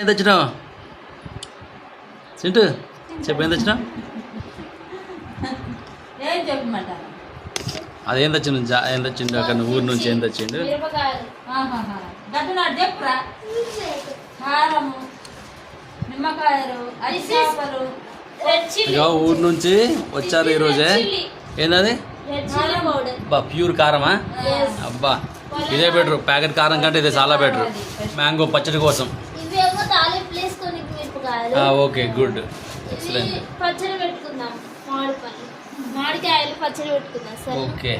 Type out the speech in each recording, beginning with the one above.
ఏం తెచ్చినావు? చింటూ చెప్పు ఏం తెచ్చినావు? అదేం తెచ్చిండు? జా ఏం తెచ్చిండు? అక్కడ ఊరు నుంచి ఏం తెచ్చిండు? ఇక ఊరు నుంచి వచ్చారు ఈరోజే. ఏందది? అబ్బా ప్యూర్ కారమా? అబ్బా ఇదే బెటర్. ప్యాకెట్ కారం కంటే ఇదే చాలా బెటర్. మ్యాంగో పచ్చడి కోసం. మిరపకాయలు ఓకే గుడ్ ఎక్సలెంట్ పచ్చడి పెట్టుకుందాం మామిడి పళ్ళు మామిడికాయలు పచ్చడి పెట్టుకుందాం సరే. ఓకే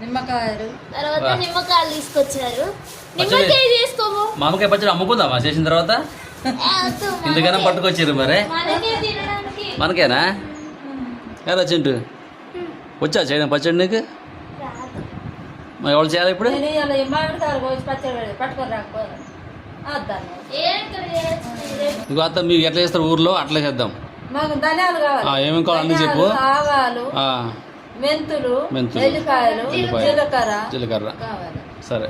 నిమ్మకాయలు. తర్వాత వా. నిమ్మకాయలు తీసుకొచ్చారు. నిమ్మకాయ చేసుకోము. మామకాయ పచ్చడి అమ్ముకుందామా? చేసిన తర్వాత? మనకే. పట్టుకొచ్చారు మరి. మనకే తినడానికి. మనకేనా? ఎలా చింటూ? వచ్చా చేయడం పచ్చడి నీకు. మరి ఎవరు చేయాలి ఇప్పుడు? ఇంకో అత్త మీరు ఎట్లా చేస్తారు ఊర్లో? అట్లా చేద్దాం. మాకు ధనియాలు ఆ, కావాలి ఏమేం కావాలి అన్నీ చెప్పు. ఆవాలు ఆ, మెంతులు మెంతులు, ఎల్లిపాయలు జీలకర్ర. జీలకర్ర కావాలి. సరే.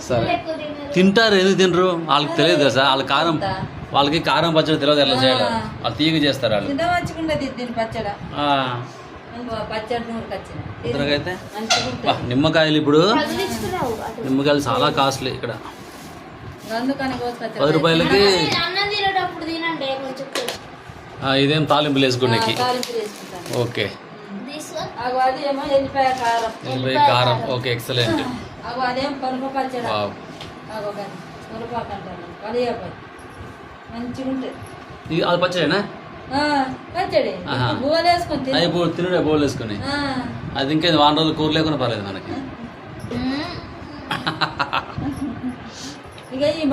సరే. ఎక్కువ తినరు. తింటారు ఎందుకు తినరు? వాళ్ళకి తెలియదు కదా సార్ వాళ్ళ కారం వాళ్ళకి కారం పచ్చడి తెలియదు ఎట్లా చేయడం ఆ. వాళ్ళు తీగ చేస్తారు వాళ్ళు. పచ్చడి. నిమ్మకాయలు ఇప్పుడు. నిమ్మకాయలు చాలా కాస్ట్లీ ఇక్కడ. పది రూపాయలకి అన్నం తినేటప్పుడు తినండి కొంచెం ఆ, ఇదేం తాలింపులు వేసుకునేకి? ఓకే. ఎల్లిపాయ కారం. ఎనభై కారం. Okay excellent. అదేం పచ్చడేనా. అది ఇప్పుడు తినడే బౌల్ వేసుకుని ఆ, అది ఇంకేది వారం రోజులు కూర లేకుండా పర్లేదు మనకి. ఇక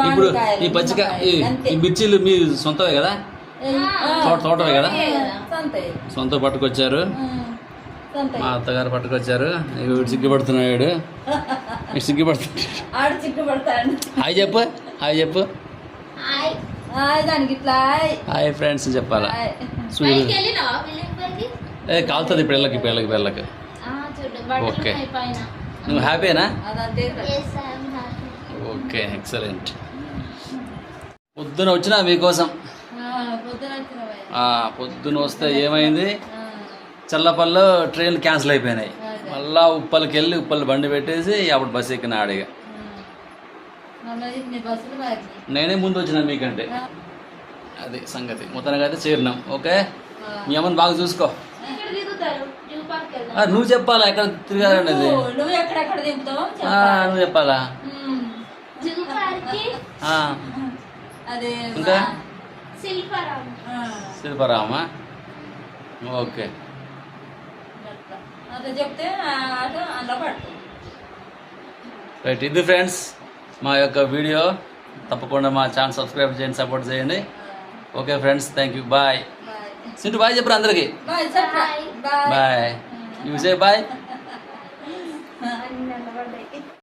ఇప్పుడు ఈ పచ్చిక ఈ మిర్చీలు మీ సొంతవే కదా? తోట తోటవే కదా. సొంత. పట్టుకొచ్చారు. మా అత్తగారు పట్టుకొచ్చారు. సిగ్గుపడుతున్నాడు సిగ్గుపడుతున్నాడు. హాయ్ చెప్పు. హాయ్ చెప్పు. హాయ్. ఆయ్ దానికి ఇట్లా ఆయ్. హాయ్ ఫ్రెండ్స్ చెప్పాలా? పైకి ఏ కాలుతుంది పిల్లలకి పిల్లలకి పిల్లలకి. ఓకే. నువ్వు హ్యాపీనా ఓకే ఎక్సలెంట్. పొద్దున వచ్చినా మీకోసం? పొద్దున వస్తే ఏమైంది? చల్లపల్లిలో ట్రైన్లు క్యాన్సిల్ అయిపోయినాయి. మళ్ళా ఉప్పలకి వెళ్ళి ఉప్పల్ బండి పెట్టేసి అప్పుడు బస్సు ఎక్కిన ఆడిగా. నేనే ముందు వచ్చిన మీకంటే. అది సంగతి. మొత్తానికి అయితే చేరినాం. ఓకే? మీ అమ్మని బాగా చూసుకో. నువ్వు చెప్పాలా ఎక్కడ తిరగాలండి అది నువ్వు చెప్పాలా ఉమ్. జూ పార్క్కి ఆ, అదే ఇంకా? శిల్పారామం. ఓకే. రైట్ ఇది ఫ్రెండ్స్ మా యొక్క వీడియో. తప్పకుండా మా ఛానల్ సబ్స్క్రైబ్ చేయండి సపోర్ట్ చేయండి. Okay friends thank you bye Sintu bye చెప్పరు అందరికి? Bye you say bye.